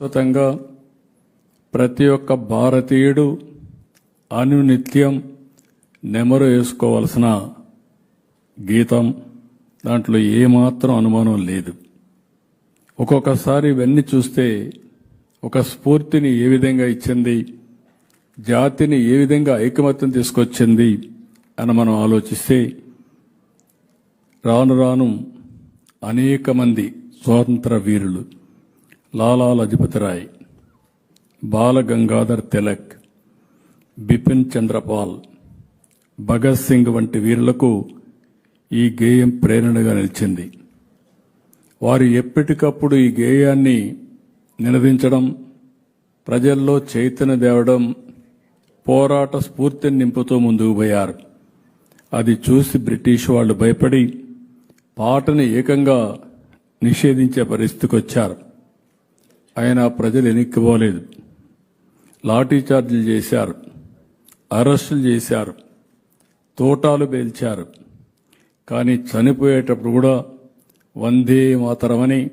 శాశ్వతంగా ప్రతి ఒక్క భారతీయుడు అనునిత్యం నెమరు వేసుకోవలసిన గీతం. దాంట్లో ఏమాత్రం అనుమానం లేదు. ఒక్కొక్కసారి ఇవన్నీ చూస్తే ఒక స్ఫూర్తిని ఏ విధంగా ఇచ్చింది జాతిని ఏ విధంగా ఐకమత్యం తీసుకొచ్చింది అని మనం ఆలోచిస్తే రాను రాను అనేక మంది స్వాతంత్ర వీరులు లాలా లజపతి రాయ్ బాల గంగాధర్ తిలక్ బిపిన్ చంద్రపాల్ భగత్ సింగ్ వంటి వీరులకు ఈ గేయం ప్రేరణగా నిలిచింది. వారు ఎప్పటికప్పుడు ఈ గేయాన్ని నినదించడం ప్రజల్లో చైతన్య తేవడం పోరాట స్ఫూర్తిని నింపుతూ ముందుకు పోయారు. అది చూసి బ్రిటిష్ వాళ్ళు భయపడి పాటని ఏకంగా నిషేధించే పరిస్థితికి వచ్చారు ఆయన ప్రజలు ఎనిక్కిపోలేదు. లాఠీ చార్జీలు చేశారు. అరెస్టులు చేశారు. తోటాలు పేల్చారు. కానీ చనిపోయేటప్పుడు కూడా వందే మాతరమని